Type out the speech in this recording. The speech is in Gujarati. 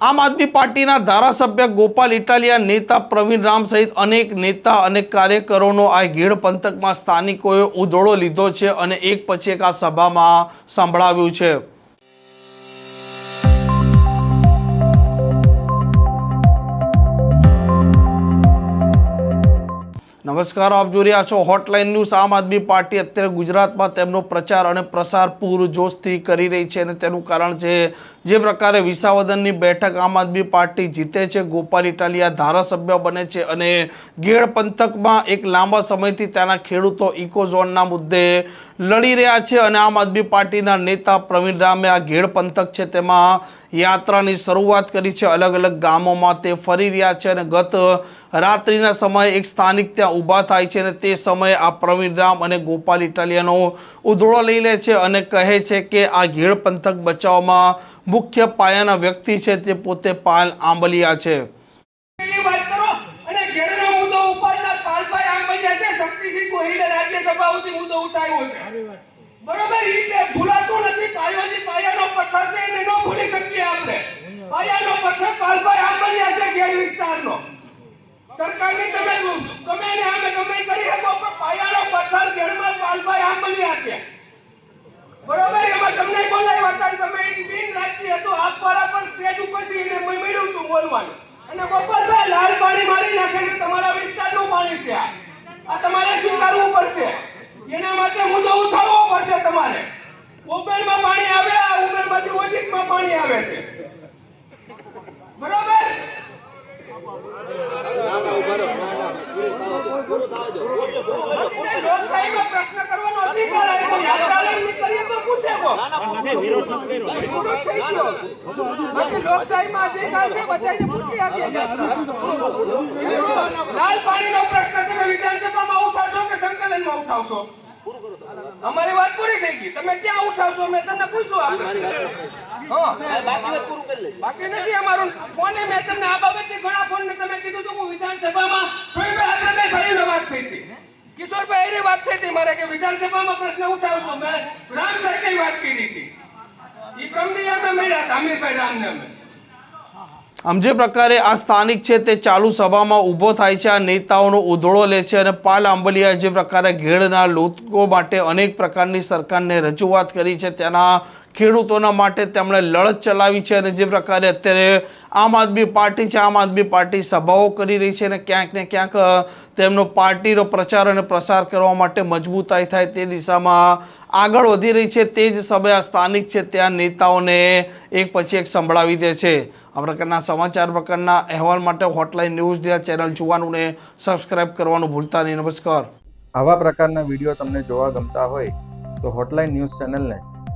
આમ આદમી પાર્ટીના ધારાસભ્ય ગોપાલ ઇટાલિયા, નેતા પ્રવીણ રામ સહિત અનેક નેતા અને કાર્યકરોનો આ ઘેડ પંથકમાં સ્થાનિકોએ ઉધોળો લીધો છે અને એક પછી એક આ સભામાં સંભળાવ્યું છે. નમસ્કાર, આપ જોઈ રહ્યા છો હોટલાઇન ન્યૂઝ આમ આદમી પાર્ટી અત્યારે ગુજરાતમાં તેમનો પ્રચાર અને પ્રસાર પૂરજોશથી કરી રહી છે અને તેનું કારણ છે જે પ્રકારે વિસાવદનની બેઠક આમ આદમી પાર્ટી જીતે છે, ગોપાલ ઇટાલિયા ધારાસભ્ય બને છે અને ગેડ પંથકમાં એક લાંબા સમયથી ત્યાંના ખેડૂતો ઇકોઝોનના મુદ્દે લડી રહ્યા છે અને આમ આદમી પાર્ટીના નેતા પ્રવીણ રામે આ ઘેડ પંથક છે, તેમાં યાત્રાની શરૂઆત કરી છે. અલગ અલગ ગામોમાં તે ફરી રહ્યા છે અને ગત રાત્રિના સમયે એક સ્થાનિક ત્યાં ઊભા થાય છે અને તે સમયે આ પ્રવીણ રામ અને ગોપાલ ઇટાલિયાનો ઉધળો લઈ લે છે અને કહે છે કે આ ઘેડ પંથક બચાવમાં મુખ્ય પાયાના વ્યક્તિ છે તે પોતે પાયલ આંબલિયા છે. બરોબર રીતે ભૂલાતું નથી. પાયોજી પાયાનો પથ્થર છે એને ન ભૂલી શકીએ આપણે પાયાનો પથ્થર પાલભાઈ આંબલિયા છે ઘેર વિસ્તારનો. સરકારની તમે તમે એને આમે તમે કરી શકો, પણ પાયાનો પથ્થર ઘેરમાં પાલભાઈ આંબલિયા છે બરોબર? એમાં તમને બોલાવ્યા હતા તમે બિન રાજકીય હતો આપવાળા પણ સ્ટેજ ઉપરથી એને મળ્યું હતું બોલવાનું. અને ગોપાલભાઈ લાલ પાણી મારી નાખે છે. તમારા વિસ્તારનું પાણી છે આ. તમારે સ્વીકારવું પડશે. એના માટે મુદ્દો ઉઠાવવો પડશે તમારે. ઉબેરમાં પાણી આવે, આ ઉબેરમાંથી ઓજીતમાં પાણી આવે છે બરોબર બાકીને વિધાનસભામાં ઉઠાવશો કે સંકલનમાં ઉઠાવશો અમારી વાત પૂરી થઈ ગઈ તમે ક્યાં ઉઠાવશો મેં તમને પૂછ્યું આપણે બાકી નથી અમારું. ફોને મેં તમને આ બાબતે ઘણા ફોન મેં તમે કીધું તો હું વિધાનસભામાં થઈ હતી. કિશોરભાઈ, એની વાત થઈ હતી મારે કે વિધાનસભામાં પ્રશ્ન ઉઠાવશો. મેં રામ સાહેબની વાત કરી હતી. એ પ્રમદી અમે મળ્યા હતા, અમીરભાઈ રામને અમે. આમ જે પ્રકારે આ સ્થાનિક છે તે ચાલુ સભામાં ઊભો થાય છે, આ નેતાઓનો ઉધળો લે છે અને પાલ આંબલિયા જે પ્રકારે ઘેડના લોકો માટે અનેક પ્રકારની સરકારને રજૂઆત કરી છે, તેના ખેડૂતોના માટે તેમણે લડત ચલાવી છે અને જે પ્રકારે અત્યારે આમ આદમી પાર્ટી છે, આમ આદમી પાર્ટી સભાઓ કરી રહી છે અને ક્યાંક ને ક્યાંક તેમનો પાર્ટીનો પ્રચાર અને પ્રસાર કરવા માટે મજબૂતાઈ થાય તે દિશામાં આગળ વધી રહી છે. તે જ સમયે આ સ્થાનિક છે, ત્યાં નેતાઓને એક પછી એક સંભળાવી દે છે. આ પ્રકારના સમાચાર પ્રકારના અહેવાલ માટે હોટલાઇન ન્યૂઝ ચેનલ જોવાનું ને સબસ્ક્રાઇબ કરવાનું ભૂલતા નહીં. નમસ્કાર. આવા પ્રકારના વીડિયો તમને જોવા ગમતા હોય તો હોટલાઇન ન્યૂઝ ચેનલને